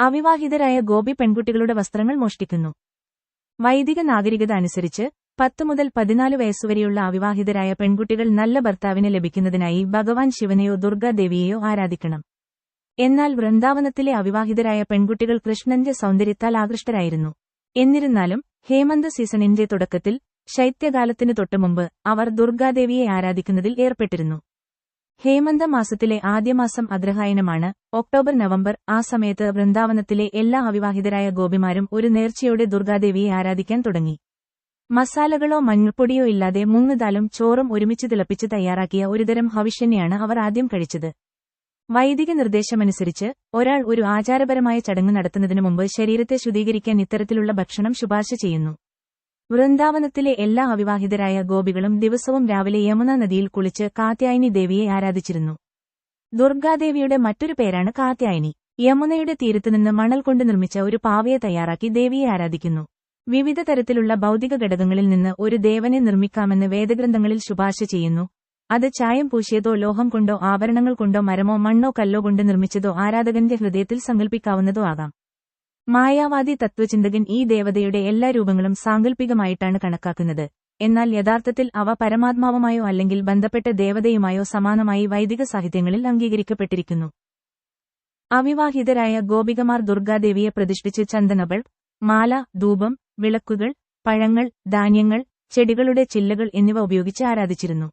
അവിവാഹിതരായ ഗോപി പെൺകുട്ടികളുടെ വസ്ത്രങ്ങൾ മോഷ്ടിക്കുന്നു. വൈദിക നാഗരികത അനുസരിച്ച് പത്ത് മുതൽ പതിനാല് വയസ്സുവരെയുള്ള അവിവാഹിതരായ പെൺകുട്ടികൾ നല്ല ഭർത്താവിനെ ലഭിക്കുന്നതിനായി ഭഗവാൻ ശിവനെയോ ദുർഗാദേവിയെയോ ആരാധിക്കണം. എന്നാൽ വൃന്ദാവനത്തിലെ അവിവാഹിതരായ പെൺകുട്ടികൾ കൃഷ്ണന്റെ സൗന്ദര്യത്താൽ ആകൃഷ്ടരായിരുന്നു. എന്നിരുന്നാലും ഹേമന്ത സീസണിന്റെ തുടക്കത്തിൽ ശൈത്യകാലത്തിനു തൊട്ടുമുമ്പ് അവർ ദുർഗാദേവിയെ ആരാധിക്കുന്നതിൽ ഏർപ്പെട്ടിരുന്നു. ഹേമന്ത മാസത്തിലെ ആദ്യമാസം അദ്രഹായനമാണ് ഒക്ടോബർ നവംബർ ആ സമയത്ത് വൃന്ദാവനത്തിലെ എല്ലാ അവിവാഹിതരായ ഗോപിമാരും ഒരു നേർച്ചയോടെ ദുർഗാദേവിയെ ആരാധിക്കാൻ തുടങ്ങി. മസാലകളോ മഞ്ഞൾപ്പൊടിയോ ഇല്ലാതെ മൂന്നുദാലും ചോറും ഒരുമിച്ച് തിളപ്പിച്ച് തയ്യാറാക്കിയ ഒരുതരം ഹവിഷ്യനെയാണ് അവർ ആദ്യം കഴിച്ചത്. വൈദിക നിർദ്ദേശമനുസരിച്ച് ഒരാൾ ഒരു ആചാരപരമായ ചടങ്ങ് നടത്തുന്നതിനു മുമ്പ് ശരീരത്തെ ശുദ്ധീകരിക്കാൻ ഇത്തരത്തിലുള്ള ഭക്ഷണം ശുപാർശ ചെയ്യുന്നു. വൃന്ദാവനത്തിലെ എല്ലാ അവിവാഹിതരായ ഗോപികളും ദിവസവും രാവിലെ യമുന നദിയിൽ കുളിച്ച് കാത്യായനി ദേവിയെ ആരാധിച്ചിരുന്നു. ദുർഗാദേവിയുടെ മറ്റൊരു പേരാണ് കാത്യായനി. യമുനയുടെ തീരത്തുനിന്ന് മണൽ കൊണ്ട് നിർമ്മിച്ച ഒരു പാവയെ തയ്യാറാക്കി ദേവിയെ ആരാധിക്കുന്നു. വിവിധ തരത്തിലുള്ള ഭൗതിക ഘടകങ്ങളിൽ നിന്ന് ഒരു ദേവനെ നിർമ്മിക്കാമെന്ന് വേദഗ്രന്ഥങ്ങളിൽ ശുപാർശ ചെയ്യുന്നു. അത് ചായം പൂശിയതോ ലോഹം കൊണ്ടോ ആഭരണങ്ങൾ കൊണ്ടോ മരമോ മണ്ണോ കല്ലോ കൊണ്ട് നിർമ്മിച്ചതോ ആരാധകന്റെ ഹൃദയത്തിൽ സങ്കല്പിക്കാവുന്നതോ ആകാം. മായാവാദി തത്വചിന്തകൻ ഈ ദേവതയുടെ എല്ലാ രൂപങ്ങളും സാങ്കല്പികമായിട്ടാണ് കണക്കാക്കുന്നത്. എന്നാൽ യഥാർത്ഥത്തിൽ അവ പരമാത്മാവുമായോ അല്ലെങ്കിൽ ബന്ധപ്പെട്ട ദേവതയുമായോ സമാനമായി വൈദിക സാഹിത്യങ്ങളിൽ അംഗീകരിക്കപ്പെട്ടിരിക്കുന്നു. അവിവാഹിതരായ ഗോപികമാർ ദുർഗാദേവിയെ പ്രതിഷ്ഠിച്ച് ചന്ദനബൾ മാല ധൂപം വിളക്കുകൾ പഴങ്ങൾ ധാന്യങ്ങൾ ചെടികളുടെ ചില്ലകൾ എന്നിവ ഉപയോഗിച്ച് ആരാധിച്ചിരുന്നു.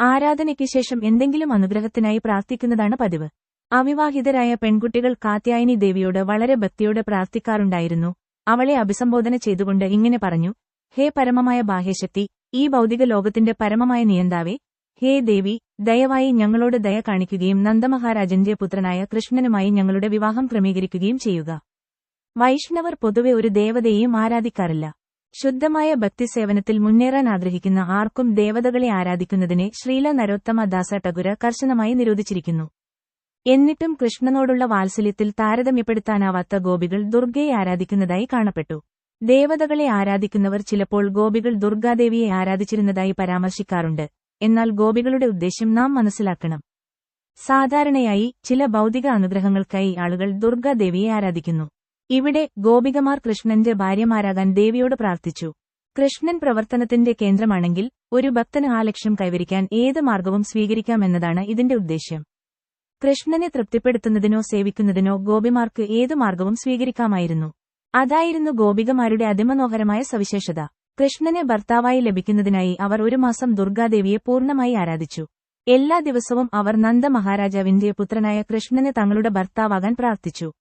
ആരാധനയ്ക്ക് ശേഷം എന്തെങ്കിലും അനുഗ്രഹത്തിനായി പ്രാർത്ഥിക്കുന്നതാണ് പതിവ്. അവിവാഹിതരായ പെൺകുട്ടികൾ കാത്യായനി ദേവിയോട് വളരെ ഭക്തിയോടെ പ്രാർത്ഥിക്കാറുണ്ടായിരുന്നു. അവളെ അഭിസംബോധന ചെയ്തുകൊണ്ട് ഇങ്ങനെ പറഞ്ഞു ഹേ പരമമായ ബാഹ്യശക്തി ഈ ഭൗതിക ലോകത്തിന്റെ പരമമായ നിയന്താവേ ഹേ ദേവി ദയവായി ഞങ്ങളോട് ദയ കാണിക്കുകയും നന്ദമഹാരാജന്റെ പുത്രനായ കൃഷ്ണനുമായി ഞങ്ങളുടെ വിവാഹം ക്രമീകരിക്കുകയും ചെയ്യുക. വൈഷ്ണവർ പൊതുവെ ഒരു ദേവതയെയും ആരാധിക്കാറില്ല. ശുദ്ധമായ ഭക്തിസേവനത്തിൽ മുന്നേറാൻ ആഗ്രഹിക്കുന്ന ആർക്കും ദേവതകളെ ആരാധിക്കുന്നതിനെ ശ്രീല നരോത്തമ ദാസ ടഗുര കർശനമായി നിരോധിച്ചിരിക്കുന്നു. എന്നിട്ടും കൃഷ്ണനോടുള്ള വാത്സല്യത്തിൽ താരതമ്യപ്പെടുത്താനാവാത്ത ഗോപികൾ ദുർഗയെ ആരാധിക്കുന്നതായി കാണപ്പെട്ടു. ദേവതകളെ ആരാധിക്കുന്നവർ ചിലപ്പോൾ ഗോപികൾ ദുർഗാദേവിയെ ആരാധിച്ചിരുന്നതായി പരാമർശിക്കാറുണ്ട്. എന്നാൽ ഗോപികളുടെ ഉദ്ദേശ്യം നാം മനസ്സിലാക്കണം. സാധാരണയായി ചില ഭൗതിക അനുഗ്രഹങ്ങൾക്കായി ആളുകൾ ദുർഗാദേവിയെ ആരാധിക്കുന്നു. ഇവിടെ ഗോപികമാർ കൃഷ്ണന്റെ ഭാര്യമാരാകാൻ ദേവിയോട് പ്രാർത്ഥിച്ചു. കൃഷ്ണൻ പ്രവർത്തനത്തിന്റെ കേന്ദ്രമാണെങ്കിൽ ഒരു ഭക്തന് ആ ലക്ഷ്യം കൈവരിക്കാൻ ഏത് മാർഗവും സ്വീകരിക്കാമെന്നതാണ് ഇതിന്റെ ഉദ്ദേശ്യം. കൃഷ്ണനെ തൃപ്തിപ്പെടുത്തുന്നതിനോ സേവിക്കുന്നതിനോ ഗോപിമാർക്ക് ഏതു മാർഗവും സ്വീകരിക്കാമായിരുന്നു. അതായിരുന്നു ഗോപികമാരുടെ അതിമനോഹരമായ സവിശേഷത. കൃഷ്ണനെ ഭർത്താവായി ലഭിക്കുന്നതിനായി അവർ ഒരു മാസം ദുർഗാദേവിയെ പൂർണമായി ആരാധിച്ചു. എല്ലാ ദിവസവും അവർ നന്ദ മഹാരാജാവിന്റെ പുത്രനായ കൃഷ്ണനെ തങ്ങളുടെ ഭർത്താവാകാൻ പ്രാർത്ഥിച്ചു.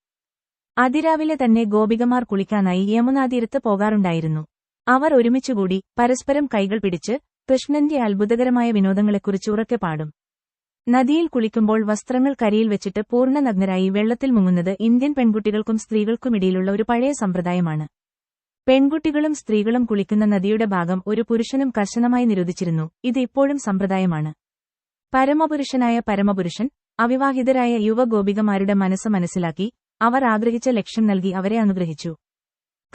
അതിരാവിലെ തന്നെ ഗോപികമാർ കുളിക്കാനായി യമുനാതീരത്ത് പോകാറുണ്ടായിരുന്നു. അവർ ഒരുമിച്ചുകൂടി പരസ്പരം കൈകൾ പിടിച്ച് കൃഷ്ണന്റെ അത്ഭുതകരമായ വിനോദങ്ങളെക്കുറിച്ച് ഉറക്കെ പാടും. നദിയിൽ കുളിക്കുമ്പോൾ വസ്ത്രങ്ങൾ കരിയിൽ വെച്ചിട്ട് പൂർണ നഗ്നരായി വെള്ളത്തിൽ മുങ്ങുന്നത് ഇന്ത്യൻ പെൺകുട്ടികൾക്കും സ്ത്രീകൾക്കും ഇടയിലുള്ള ഒരു പഴയ സമ്പ്രദായമാണ്. പെൺകുട്ടികളും സ്ത്രീകളും കുളിക്കുന്ന നദിയുടെ ഭാഗം ഒരു പുരുഷനും കർശനമായി നിരോധിച്ചിരുന്നു. ഇത് ഇപ്പോഴും സമ്പ്രദായമാണ്. പരമപുരുഷനായ പരമപുരുഷൻ അവിവാഹിതരായ യുവഗോപികമാരുടെ മനസ്സ് മനസ്സിലാക്കി അവർ ആഗ്രഹിച്ച ലക്ഷ്യം നൽകി അവരെ അനുഗ്രഹിച്ചു.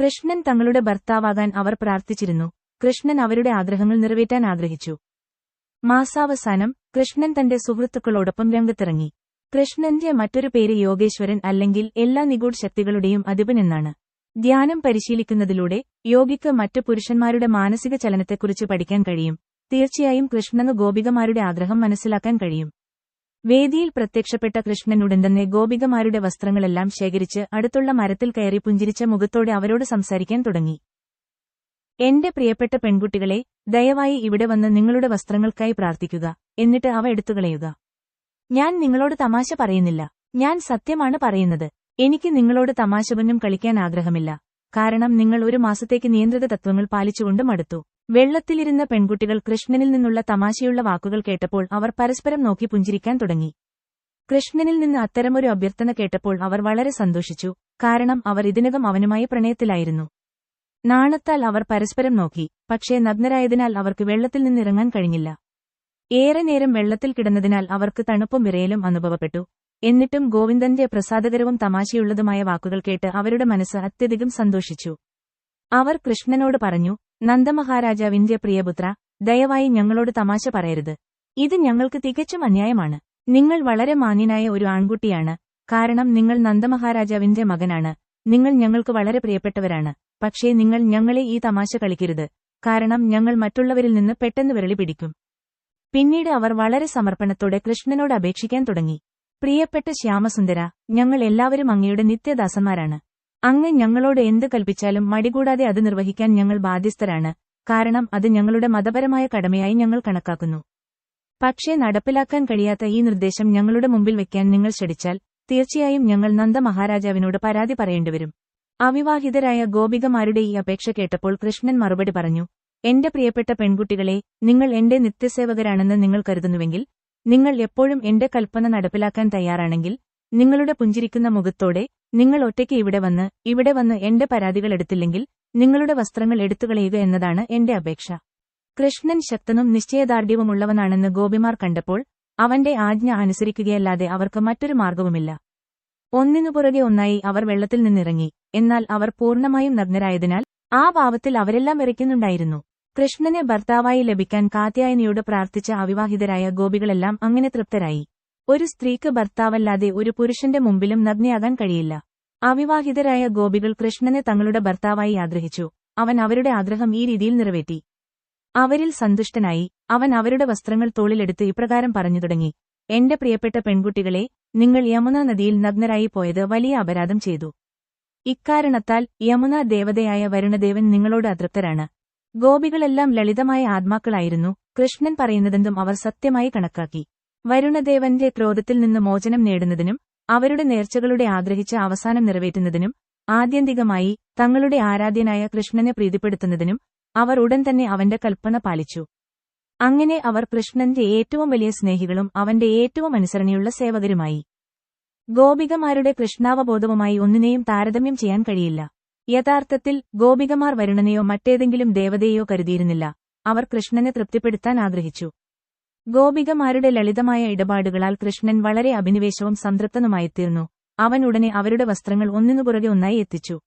കൃഷ്ണൻ തങ്ങളുടെ ഭർത്താവാകാൻ അവർ പ്രാർത്ഥിച്ചിരുന്നു. കൃഷ്ണൻ അവരുടെ ആഗ്രഹങ്ങൾ നിറവേറ്റാൻ ആഗ്രഹിച്ചു. മാസാവസാനം കൃഷ്ണൻ തന്റെ സുഹൃത്തുക്കളോടൊപ്പം രംഗത്തിറങ്ങി. കൃഷ്ണന്റെ മറ്റൊരു പേര് യോഗേശ്വരൻ അല്ലെങ്കിൽ എല്ലാ നിഗൂഢ ശക്തികളുടെയും അധിപൻ എന്നാണ്. ധ്യാനം പരിശീലിക്കുന്നതിലൂടെ യോഗിക്ക് മറ്റു പുരുഷന്മാരുടെ മാനസിക ചലനത്തെക്കുറിച്ച് പഠിക്കാൻ കഴിയും. തീർച്ചയായും കൃഷ്ണന് ഗോപികമാരുടെ ആഗ്രഹം മനസ്സിലാക്കാൻ കഴിയും. വേദിയിൽ പ്രത്യക്ഷപ്പെട്ട കൃഷ്ണനുടൻ തന്നെ ഗോപികമാരുടെ വസ്ത്രങ്ങളെല്ലാം ശേഖരിച്ച് അടുത്തുള്ള മരത്തിൽ കയറി പുഞ്ചിരിച്ച മുഖത്തോടെ അവരോട് സംസാരിക്കാൻ തുടങ്ങി. എന്റെ പ്രിയപ്പെട്ട പെൺകുട്ടികളെ ദയവായി ഇവിടെ വന്ന് നിങ്ങളുടെ വസ്ത്രങ്ങൾക്കായി പ്രാർത്ഥിക്കുക എന്നിട്ട് അവ എടുത്തുകളയുക. ഞാൻ നിങ്ങളോട് തമാശ പറയുന്നില്ല. ഞാൻ സത്യമാണ് പറയുന്നത്. എനിക്ക് നിങ്ങളോട് തമാശപൊന്നും കളിക്കാൻ ആഗ്രഹമില്ല. കാരണം നിങ്ങൾ ഒരു മാസത്തേക്ക് നിയന്ത്രിത തത്വങ്ങൾ പാലിച്ചുകൊണ്ട് മടുത്തു. വെള്ളത്തിലിരുന്ന പെൺകുട്ടികൾ കൃഷ്ണനിൽ നിന്നുള്ള തമാശയുള്ള വാക്കുകൾ കേട്ടപ്പോൾ അവർ പരസ്പരം നോക്കി പുഞ്ചിരിക്കാൻ തുടങ്ങി. കൃഷ്ണനിൽ നിന്ന് അത്തരമൊരു അഭ്യർത്ഥന കേട്ടപ്പോൾ അവർ വളരെ സന്തോഷിച്ചു. കാരണം അവർ ഇതിനകം അവനുമായി പ്രണയത്തിലായിരുന്നു. നാണത്താൽ അവർ പരസ്പരം നോക്കി പക്ഷേ നഗ്നരായതിനാൽ അവർക്ക് വെള്ളത്തിൽ നിന്നിറങ്ങാൻ കഴിഞ്ഞില്ല. ഏറെ നേരം വെള്ളത്തിൽ കിടന്നതിനാൽ അവർക്ക് തണുപ്പും വിറയലും അനുഭവപ്പെട്ടു. എന്നിട്ടും ഗോവിന്ദന്റെ പ്രസാദകരവും തമാശയുള്ളതുമായ വാക്കുകൾ കേട്ട് അവരുടെ മനസ്സ് അത്യധികം സന്തോഷിച്ചു. അവർ കൃഷ്ണനോട് പറഞ്ഞു നന്ദമഹാരാജാവിന്റെ പ്രിയപുത്ര ദയവായി ഞങ്ങളോട് തമാശ പറയരുത്. ഇത് ഞങ്ങൾക്ക് തികച്ചും അന്യായമാണ്. നിങ്ങൾ വളരെ മാന്യനായ ഒരു ആൺകുട്ടിയാണ്. കാരണം നിങ്ങൾ നന്ദമഹാരാജാവിന്റെ മകനാണ്. നിങ്ങൾ ഞങ്ങൾക്ക് വളരെ പ്രിയപ്പെട്ടവരാണ്. പക്ഷേ നിങ്ങൾ ഞങ്ങളെ ഈ തമാശ കളിക്കരുത്. കാരണം ഞങ്ങൾ മറ്റുള്ളവരിൽ നിന്ന് പെട്ടെന്ന് വിരളി പിടിക്കും. പിന്നീട് അവർ വളരെ സമർപ്പണത്തോടെ കൃഷ്ണനോട് അപേക്ഷിക്കാൻ തുടങ്ങി. പ്രിയപ്പെട്ട ശ്യാമസുന്ദര ഞങ്ങൾ എല്ലാവരും അങ്ങയുടെ നിത്യദാസന്മാരാണ്. അങ്ങ് ഞങ്ങളോട് എന്ത് കൽപ്പിച്ചാലും മടികൂടാതെ അത് നിർവഹിക്കാൻ ഞങ്ങൾ ബാധ്യസ്ഥരാണ്. കാരണം അത് ഞങ്ങളുടെ മതപരമായ കടമയായി ഞങ്ങൾ കണക്കാക്കുന്നു. പക്ഷേ നടപ്പിലാക്കാൻ കഴിയാത്ത ഈ നിർദ്ദേശം ഞങ്ങളുടെ മുമ്പിൽ വെക്കാൻ നിങ്ങൾ ക്ഷണിച്ചാൽ തീർച്ചയായും ഞങ്ങൾ നന്ദ മഹാരാജാവിനോട് പരാതി പറയേണ്ടിവരും. അവിവാഹിതരായ ഗോപികമാരുടെ ഈ അപേക്ഷ കേട്ടപ്പോൾ കൃഷ്ണൻ മറുപടി പറഞ്ഞു എന്റെ പ്രിയപ്പെട്ട പെൺകുട്ടികളെ നിങ്ങൾ എന്റെ നിത്യസേവകരാണെന്ന് നിങ്ങൾ കരുതുന്നുവെങ്കിൽ നിങ്ങൾ എപ്പോഴും എന്റെ കൽപ്പന നടപ്പിലാക്കാൻ തയ്യാറാണെങ്കിൽ നിങ്ങളുടെ പുഞ്ചിരിക്കുന്ന മുഖത്തോടെ നിങ്ങൾ ഒറ്റയ്ക്ക് ഇവിടെ വന്ന് ഇവിടെ വന്ന് എന്റെ പരാതികൾ എടുത്തില്ലെങ്കിൽ നിങ്ങളുടെ വസ്ത്രങ്ങൾ എടുത്തുകളയുക എന്നതാണ് എന്റെ അപേക്ഷ. കൃഷ്ണൻ ശക്തനും നിശ്ചയദാർഢ്യവുമുള്ളവനാണെന്ന് ഗോപിമാർ കണ്ടപ്പോൾ അവന്റെ ആജ്ഞ അനുസരിക്കുകയല്ലാതെ അവർക്ക് മറ്റൊരു മാർഗവുമില്ല. ഒന്നിനു പുറകെ ഒന്നായി അവർ വെള്ളത്തിൽ നിന്നിറങ്ങി. എന്നാൽ അവർ പൂർണമായും നഗ്നരായതിനാൽ ആ ഭാവത്തിൽ അവരെല്ലാം വിറയ്ക്കുന്നുണ്ടായിരുന്നു. കൃഷ്ണനെ ഭർത്താവായി ലഭിക്കാൻ കാത്യായനിയോട് പ്രാർത്ഥിച്ച അവിവാഹിതരായ ഗോപികളെല്ലാം അങ്ങനെ തൃപ്തരായി. ഒരു സ്ത്രീക്ക് ഭർത്താവല്ലാതെ ഒരു പുരുഷന്റെ മുമ്പിലും നഗ്നയാകാൻ കഴിയില്ല. അവിവാഹിതരായ ഗോപികൾ കൃഷ്ണനെ തങ്ങളുടെ ഭർത്താവായി ആഗ്രഹിച്ചു. അവൻ അവരുടെ ആഗ്രഹം ഈ രീതിയിൽ നിറവേറ്റി. അവരിൽ സന്തുഷ്ടനായി അവൻ അവരുടെ വസ്ത്രങ്ങൾ തോളിലെടുത്ത് ഇപ്രകാരം പറഞ്ഞു തുടങ്ങി. എന്റെ പ്രിയപ്പെട്ട പെൺകുട്ടികളെ നിങ്ങൾ യമുന നദിയിൽ നഗ്നരായി പോയത് വലിയ അപരാധം ചെയ്തു. ഇക്കാരണത്താൽ യമുന ദേവതയായ വരുണദേവൻ നിങ്ങളോട് അതൃപ്തരാണ്. ഗോപികളെല്ലാം ലളിതമായ ആത്മാക്കളായിരുന്നു. കൃഷ്ണൻ പറയുന്നതെന്തും അവർ സത്യമായി കണക്കാക്കി. വരുണദേവന്റെ ക്രോധത്തിൽ നിന്ന് മോചനം നേടുന്നതിനും അവരുടെ നേർച്ചകളുടെ ആഗ്രഹിച്ച അവസാനം നിറവേറ്റുന്നതിനും ആത്യന്തികമായി തങ്ങളുടെ ആരാധ്യനായ കൃഷ്ണനെ പ്രീതിപ്പെടുത്തുന്നതിനും അവർ ഉടൻ തന്നെ അവന്റെ കൽപ്പന പാലിച്ചു. അങ്ങനെ അവർ കൃഷ്ണന്റെ ഏറ്റവും വലിയ സ്നേഹികളും അവന്റെ ഏറ്റവും അനുസരണയുള്ള സേവകരുമായി. ഗോപികമാരുടെ കൃഷ്ണാവബോധവുമായി ഒന്നിനെയും താരതമ്യം ചെയ്യാൻ കഴിയില്ല. യഥാർത്ഥത്തിൽ ഗോപികമാർ വരുണനെയോ മറ്റേതെങ്കിലും ദേവതയെയോ കരുതിയിരുന്നില്ല. അവർ കൃഷ്ണനെ തൃപ്തിപ്പെടുത്താൻ ആഗ്രഹിച്ചു. ഗോപികമാരുടെ ലളിതമായ ഇടപാടുകളാൽ കൃഷ്ണൻ വളരെ അഭിനിവേശവും സംതൃപ്തനുമായിത്തീർന്നു. അവൻ ഉടനെ അവരുടെ വസ്ത്രങ്ങൾ ഒന്നിനുപുറകെ ഒന്നായി എത്തിച്ചു.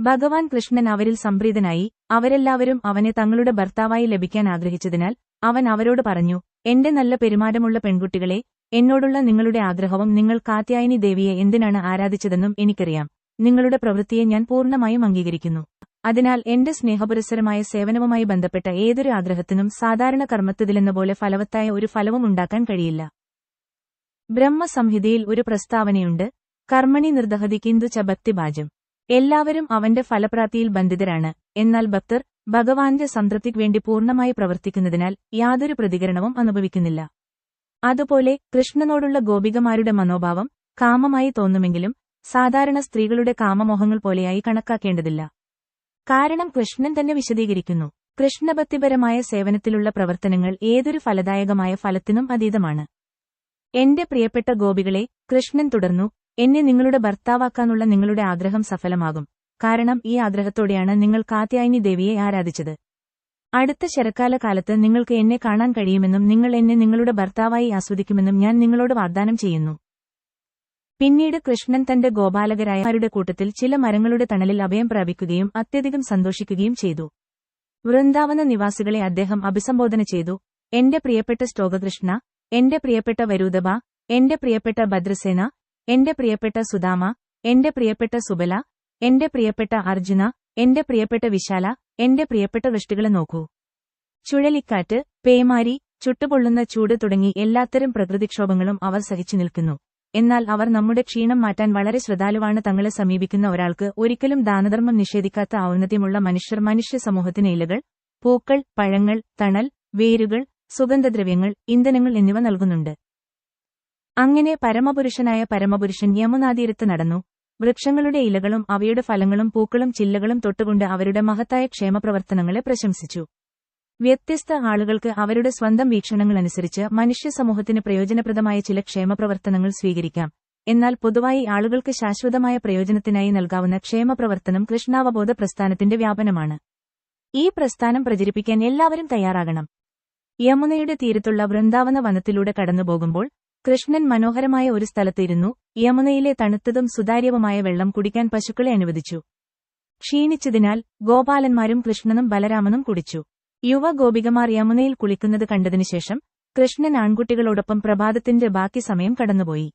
ഭഗവാൻ കൃഷ്ണൻ അവരിൽ സംപ്രീതനായി അവരെല്ലാവരും അവനെ തങ്ങളുടെ ഭർത്താവായി ലഭിക്കാൻ ആഗ്രഹിച്ചതിനാൽ അവൻ അവരോട് പറഞ്ഞു എന്റെ നല്ല പെരുമാറ്റമുള്ള പെൺകുട്ടികളെ എന്നോടുള്ള നിങ്ങളുടെ ആഗ്രഹവും നിങ്ങൾ കാത്യായനി ദേവിയെ എന്തിനാണ് ആരാധിച്ചതെന്നും എനിക്കറിയാം. നിങ്ങളുടെ പ്രവൃത്തിയെ ഞാൻ പൂർണമായും അംഗീകരിക്കുന്നു. അതിനാൽ എന്റെ സ്നേഹപുരസരമായ സേവനവുമായി ബന്ധപ്പെട്ട ഏതൊരു ആഗ്രഹത്തിനും സാധാരണ കർമ്മത്തിലെന്ന പോലെ ഫലവത്തായ ഒരു ഫലവും ഉണ്ടാക്കാൻ കഴിയില്ല. ബ്രഹ്മസംഹിതയിൽ ഒരു പ്രസ്താവനയുണ്ട് കർമ്മണി നിർദഹതി കിന്തു ച എല്ലാവരും അവന്റെ ഫലപ്രാപ്തിയിൽ ബന്ധിതരാണ്. എന്നാൽ ഭക്തർ ഭഗവാന്റെ സംതൃപ്തിക്ക് വേണ്ടി പൂർണമായി പ്രവർത്തിക്കുന്നതിനാൽ യാതൊരു പ്രതികരണവും അനുഭവിക്കുന്നില്ല. അതുപോലെ കൃഷ്ണനോടുള്ള ഗോപികമാരുടെ മനോഭാവം കാമമായി തോന്നുമെങ്കിലും സാധാരണ സ്ത്രീകളുടെ കാമമോഹങ്ങൾ പോലെയായി കണക്കാക്കേണ്ടതില്ല. കാരണം കൃഷ്ണൻ തന്നെ വിശദീകരിക്കുന്നു. കൃഷ്ണഭക്തിപരമായ സേവനത്തിലുള്ള പ്രവർത്തനങ്ങൾ ഏതൊരു ഫലദായകമായ ഫലത്തിനും അതീതമാണ്. എന്റെ പ്രിയപ്പെട്ട ഗോപികളെ കൃഷ്ണൻ തുടർന്നു എന്നെ നിങ്ങളുടെ ഭർത്താവാക്കാനുള്ള നിങ്ങളുടെ ആഗ്രഹം സഫലമാകും. കാരണം ഈ ആഗ്രഹത്തോടെയാണ് നിങ്ങൾ കാത്യായനി ദേവിയെ ആരാധിച്ചത്. അടുത്ത ശരക്കാല കാലത്ത് നിങ്ങൾക്ക് എന്നെ കാണാൻ കഴിയുമെന്നും നിങ്ങൾ എന്നെ നിങ്ങളുടെ ഭർത്താവായി ആസ്വദിക്കുമെന്നും ഞാൻ നിങ്ങളോട് വാഗ്ദാനം ചെയ്യുന്നു. പിന്നീട് കൃഷ്ണൻ തന്റെ ഗോപാലകരായ അവരുടെ കൂട്ടത്തിൽ ചില മരങ്ങളുടെ തണലിൽ അഭയം പ്രാപിക്കുകയും അത്യധികം സന്തോഷിക്കുകയും ചെയ്തു. വൃന്ദാവന നിവാസികളെ അദ്ദേഹം അഭിസംബോധന ചെയ്തു. എന്റെ പ്രിയപ്പെട്ട സ്റ്റോകകൃഷ്ണ എന്റെ പ്രിയപ്പെട്ട വരൂദബ എന്റെ പ്രിയപ്പെട്ട ഭദ്രസേന എന്റെ പ്രിയപ്പെട്ട സുദാമ എന്റെ പ്രിയപ്പെട്ട സുബല എന്റെ പ്രിയപ്പെട്ട അർജുന എന്റെ പ്രിയപ്പെട്ട വിശാല എന്റെ പ്രിയപ്പെട്ട വൃഷ്ടികളെ നോക്കൂ. ചുഴലിക്കാറ്റ് പേമാരി ചുട്ടുപൊള്ളുന്ന ചൂട് തുടങ്ങി എല്ലാത്തരം പ്രകൃതിക്ഷോഭങ്ങളും അവർ സഹിച്ചു നിൽക്കുന്നു. എന്നാൽ അവർ നമ്മുടെ ക്ഷീണം മാറ്റാൻ വളരെ ശ്രദ്ധാലുവാണ് തങ്ങളെ സമീപിക്കുന്ന ഒരാൾക്ക് ഒരിക്കലും ദാനധർമ്മം നിഷേധിക്കാത്ത ഔന്നത്യമുള്ള മനുഷ്യർ മനുഷ്യ സമൂഹത്തിന് ഇലകൾ പൂക്കൾ പഴങ്ങൾ തണൽ വേരുകൾ സുഗന്ധദ്രവ്യങ്ങൾ ഇന്ധനങ്ങൾ എന്നിവ നൽകുന്നുണ്ട്. അങ്ങനെ പരമപുരുഷനായ പരമപുരുഷൻ യമുനാതീരത്ത് നടന്നു. വൃക്ഷങ്ങളുടെ ഇലകളും അവയുടെ ഫലങ്ങളും പൂക്കളും ചില്ലകളും തൊട്ടുകൊണ്ട് അവരുടെ മഹത്തായ ക്ഷേമപ്രവർത്തനങ്ങളെ പ്രശംസിച്ചു. വ്യത്യസ്ത ആളുകൾക്ക് അവരുടെ സ്വന്തം വീക്ഷണങ്ങളനുസരിച്ച് മനുഷ്യ സമൂഹത്തിന് പ്രയോജനപ്രദമായ ചില ക്ഷേമപ്രവർത്തനങ്ങൾ സ്വീകരിക്കാം. എന്നാൽ പൊതുവായി ആളുകൾക്ക് ശാശ്വതമായ പ്രയോജനത്തിനായി നൽകാവുന്ന ക്ഷേമപ്രവർത്തനം കൃഷ്ണാവബോധ പ്രസ്ഥാനത്തിന്റെ വ്യാപനമാണ്. ഈ പ്രസ്ഥാനം പ്രചരിപ്പിക്കാൻ എല്ലാവരും തയ്യാറാകണം. യമുനയുടെ തീരത്തുള്ള വൃന്ദാവന വനത്തിലൂടെ കടന്നുപോകുമ്പോൾ കൃഷ്ണൻ മനോഹരമായ ഒരു സ്ഥലത്തിരുന്നു. യമുനയിലെ തണുത്തതും സുതാര്യവുമായ വെള്ളം കുടിക്കാൻ പശുക്കളെ അനുവദിച്ചു. ക്ഷീണിച്ചതിനാൽ ഗോപാലന്മാരും കൃഷ്ണനും ബലരാമനും കുടിച്ചു. യുവ ഗോപികമാർ യമുനയിൽ കുളിക്കുന്നത് കണ്ടതിനുശേഷം കൃഷ്ണൻ ആൺകുട്ടികളോടൊപ്പം പ്രഭാതത്തിന്റെ ബാക്കി സമയം കടന്നുപോയി.